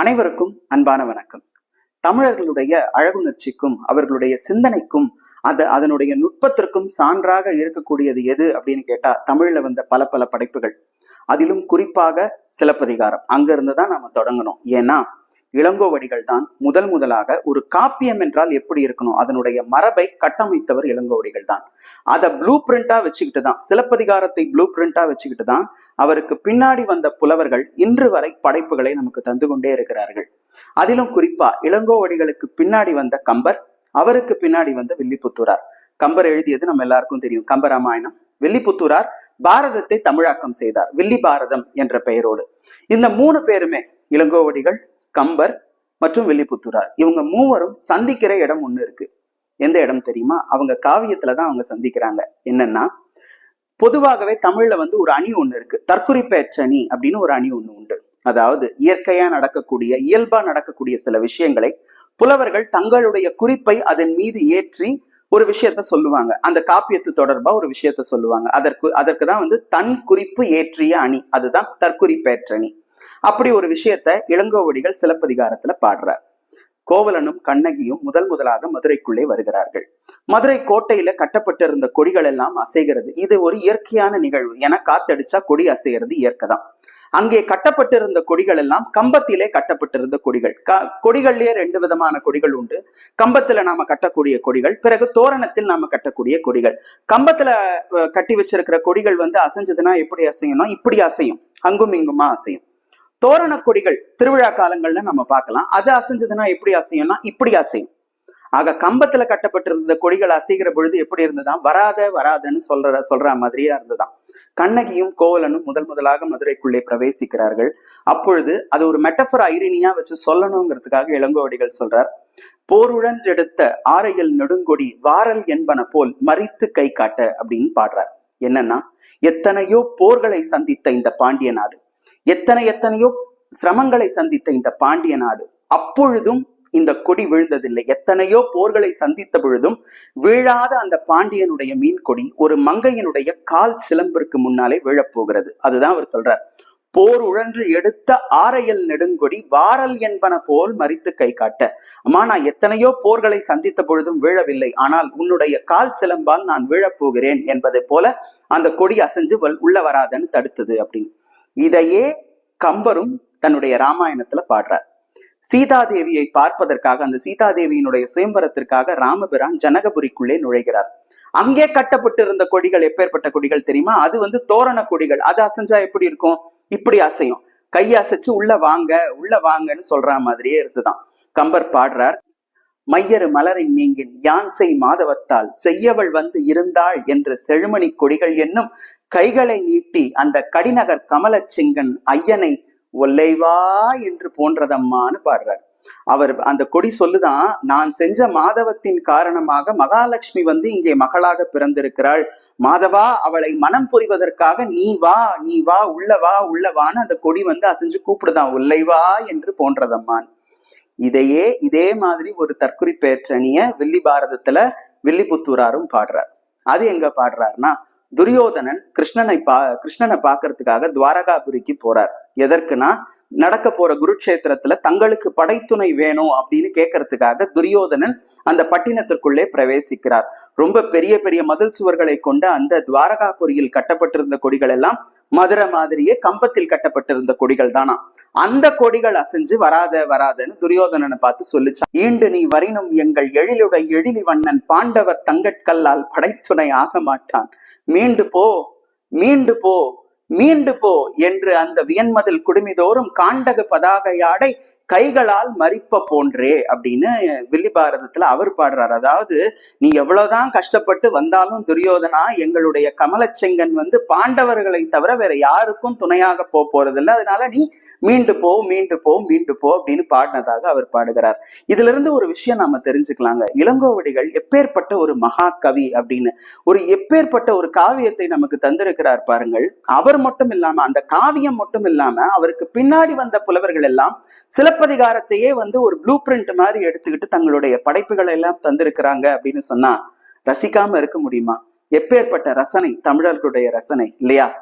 அனைவருக்கும் அன்பான வணக்கம். தமிழர்களுடைய அழகுணர்ச்சிக்கும் அவர்களுடைய சிந்தனைக்கும் அது அதனுடைய நுட்பத்திற்கும் சான்றாக இருக்கக்கூடியது எது அப்படின்னு கேட்டா தமிழ்ல வந்த பல பல படைப்புகள். அதிலும் குறிப்பாக சிலப்பதிகாரம். அங்கிருந்து தான் நாம தொடங்கணும். ஏன்னா இளங்கோவடிகள் தான் முதல் முதலாக ஒரு காப்பியம் என்றால் எப்படி இருக்கணும்? அதனுடைய மரபை கட்டமைத்தவர் இளங்கோவடிகள் தான் அதை ப்ளூ பிரிண்டா வச்சுக்கிட்டு தான் சிலப்பதிகாரத்தை ப்ளூ பிரிண்டா வச்சுக்கிட்டு தான் அவருக்கு பின்னாடி வந்த புலவர்கள் இன்று வரை படைப்புகளை நமக்கு தந்து கொண்டே இருக்கிறார்கள். அதிலும் குறிப்பா இளங்கோவடிகளுக்கு பின்னாடி வந்த கம்பர் அவருக்கு பின்னாடி வந்த வில்லிபுத்தூரார். கம்பர் எழுதியது நம்ம எல்லாருக்கும் தெரியும். கம்பராமாயணம் வில்லிபுத்தூரார் பாரதத்தை தமிழாக்கம் செய்தார். வில்லி பாரதம் என்ற பெயரோடு. இந்த மூணு பேருமே இளங்கோவடிகள் கம்பர் மற்றும் வில்லிபுத்தூரார். இவங்க மூவரும் சந்திக்கிற இடம் ஒண்ணு இருக்கு. எந்த இடம் தெரியுமா? அவங்க காவியத்துல தான் அவங்க சந்திக்கிறாங்க. என்னன்னா பொதுவாகவே தமிழ்ல வந்து ஒரு அணி ஒண்ணு இருக்கு. தற்குறிப்பேற்றணி அப்படின்னு ஒரு அணி ஒண்ணு உண்டு. அதாவது இயற்கையா நடக்கக்கூடிய இயல்பா நடக்கக்கூடிய சில விஷயங்களை புலவர்கள் தங்களுடைய குறிப்பை அதன் மீது ஏற்றி ஒரு விஷயத்த சொல்லுவாங்க. அந்த காப்பியத்து தொடர்பா ஒரு விஷயத்த சொல்லுவாங்க. அதற்கு அதற்கு தான் வந்து தன் குறிப்பு ஏற்றிய அணி. அதுதான் தற்குறிப்பேற்ற அணி. அப்படி ஒரு விஷயத்த இளங்கோவடிகள் சிலப்பதிகாரத்துல பாடுறார். கோவலனும் கண்ணகியும் முதல் முதலாக மதுரைக்குள்ளே வருகிறார்கள். மதுரை கோட்டையில கட்டப்பட்டிருந்த கொடிகள் எல்லாம் அசைகிறது. இது ஒரு இயற்கையான நிகழ்வு. என காத்தடிச்சா கொடி அசைகிறது இயற்கைதான். அங்கே கட்டப்பட்டிருந்த கொடிகள் எல்லாம் கம்பத்திலே கட்டப்பட்டிருந்த கொடிகள். க கொடிகள்லயே ரெண்டு விதமான கொடிகள் உண்டு. கம்பத்துல நாம கட்டக்கூடிய கொடிகள் பிறகு தோரணத்தில் நாம கட்டக்கூடிய கொடிகள். கம்பத்துல கட்டி வச்சிருக்கிற கொடிகள் வந்து அசைஞ்சதுன்னா எப்படி அசையணும்? இப்படி அசையும். அங்கும் இங்குமா அசையும். தோரண கொடிகள் திருவிழா காலங்கள்ல நம்ம பார்க்கலாம். அது அசைஞ்சதுன்னா எப்படி அசையும்னா இப்படி அசையும். ஆக கம்பத்துல கட்டப்பட்டிருந்த கொடிகள் அசைகிற பொழுது எப்படி இருந்ததா? வராத வராதன்னு சொல்ற சொல்ற மாதிரியா இருந்ததாம். கண்ணகியும் கோவலனும் முதல் முதலாக மதுரைக்குள்ளே பிரவேசிக்கிறார்கள். அப்பொழுது அது ஒரு மெட்டஃபர் ஐரினியா வச்சு சொல்லணுங்கிறதுக்காக இளங்கோவடிகள் சொல்றார். போருடன் ஆரையில் ஆரையல் நெடுங்கொடி வாரல் என்பன போல் மறித்து கை காட்ட அப்படின்னு பாடுறார். என்னன்னா எத்தனையோ போர்களை சந்தித்த இந்த பாண்டிய நாடு. எத்தனை எத்தனையோ சிரமங்களை சந்தித்த இந்த பாண்டிய நாடு அப்பொழுதும் இந்த கொடி விழுந்ததில்லை. எத்தனையோ போர்களை சந்தித்த பொழுதும் வீழாத அந்த பாண்டியனுடைய மீன் கொடி ஒரு மங்கையனுடைய கால் சிலம்பிற்கு முன்னாலே விழப்போகிறது. அதுதான் அவர் சொல்றார். போர் உழன்று எடுத்த ஆரையல் நெடுங்கொடி வாரல் என்பன போல் மறித்து கை காட்ட. அம்மா நான் எத்தனையோ போர்களை சந்தித்த பொழுதும் வீழவில்லை. ஆனால் உன்னுடைய கால் சிலம்பால் நான் வீழப் போகிறேன் என்பதை போல அந்த கொடி அசைஞ்சு வல்- உள்ள வராதன்னு தடுத்தது அப்படின்னு. இதையே கம்பரும் தன்னுடைய ராமாயணத்துல பாடுறார். சீதாதேவியை பார்ப்பதற்காக அந்த சீதாதேவியினுடைய சுயம்பரத்திற்காக ராமபிரான் ஜனகபுரிக்குள்ளே நுழைகிறார். அங்கே கட்டப்பட்டிருந்த கொடிகள் எப்பேற்பட்ட கொடிகள் தெரியுமா? அது வந்து தோரண கொடிகள். அது அசைஞ்சா எப்படி இருக்கும்? இப்படி அசையும். கை அசைச்சு உள்ள வாங்க உள்ள வாங்கன்னு சொல்ற மாதிரியே இருந்துதான். கம்பர் பாடுறார் மையரு மலரின் நீங்கின் யான் செய் மாதவத்தால் செய்யவள் வந்து இருந்தாள் என்று செழுமணி கொடிகள் என்னும் கைகளை நீட்டி அந்த கடிநகர் கமலச்சிங்கன் ஐயனை ஒல்லைவா என்று போன்றதம்மான்னு பாடுறார். அவர் அந்த கொடி சொல்லுதான் நான் செஞ்ச மாதவத்தின் காரணமாக மகாலட்சுமி வந்து இங்கே மகளாக பிறந்திருக்கிறாள். மாதவா அவளை மனம் புரிவதற்காக நீ வா நீ வா உள்ள வா அந்த கொடி வந்து அசைஞ்சு கூப்பிடுதான் உள்ளை வா என்று போன்றதம்மான். இதையே இதே மாதிரி ஒரு தற்குறிப்பேற்றணிய வில்லி பாரதத்துல வில்லிபுத்தூராரும் பாடுறார். அது எங்க பாடுறாருன்னா துரியோதனன் கிருஷ்ணனை பா கிருஷ்ணனை பாக்குறதுக்காக துவாரகாபுரிக்கு போறார். எதற்குனா நடக்க போற குருட்சேத்திரத்துல தங்களுக்கு படைத்துணை வேணும் அப்படின்னு கேட்கறதுக்காக துரியோதனன் அந்த பட்டினத்திற்குள்ளே பிரவேசிக்கிறார். ரொம்ப பெரிய பெரிய மதில் சுவர்களை கொண்ட அந்த துவாரகாபுரியில் கட்டப்பட்டிருந்த கொடிகள் எல்லாம் மதுரை மாதிரியே கம்பத்தில் கட்டப்பட்டிருந்த கொடிகள் தானா? அந்த கொடிகள் அசைஞ்சு வராத வராதன்னு துரியோதனனை பார்த்து சொல்லிச்சான் ஈண்டு நீ வரினும் எங்கள் எழிலுடை எழிலி வண்ணன் பாண்டவர் தங்கட்கல்லால் படைத்துணை ஆக மாட்டான். மீண்டு போ மீண்டு போ மீண்டு போ என்று அந்த வியன்மதில் குடுமிதோறும் காண்டக பதாகையாடை கைகளால் மறிப்ப போன்றே அப்படின்னு வில்லி பாரதத்துல அவர் பாடுறாரு. அதாவது நீ எவ்வளவுதான் கஷ்டப்பட்டு வந்தாலும் துரியோதனா எங்களுடைய கமலச்செங்கன் வந்து பாண்டவர்களை தவிர வேற யாருக்கும் துணையாக போக போறதில்லை. அதனால நீ மீண்டு போ மீண்டு போ மீண்டு போ அப்படின்னு பாடினதாக அவர் பாடுகிறார். இதுல இருந்து ஒரு விஷயம் நாம தெரிஞ்சுக்கலாங்க. இளங்கோவடிகள் எப்பேற்பட்ட ஒரு மகா கவி அப்படின்னு ஒரு எப்பேற்பட்ட ஒரு காவியத்தை நமக்கு தந்திருக்கிறார் பாருங்கள். அவர் மட்டும் இல்லாம அந்த காவியம் மட்டும் இல்லாம அவருக்கு பின்னாடி வந்த புலவர்கள் எல்லாம் சில சிலப்பதிகாரத்தையே வந்து ஒரு ப்ளூ பிரிண்ட் மாதிரி எடுத்துக்கிட்டு தங்களுடைய படைப்புகளை எல்லாம் தந்திருக்கிறாங்க அப்படின்னு சொன்னா ரசிக்காம இருக்க முடியுமா? எப்பேற்பட்ட ரசனை தமிழர்களுடைய ரசனை இல்லையா?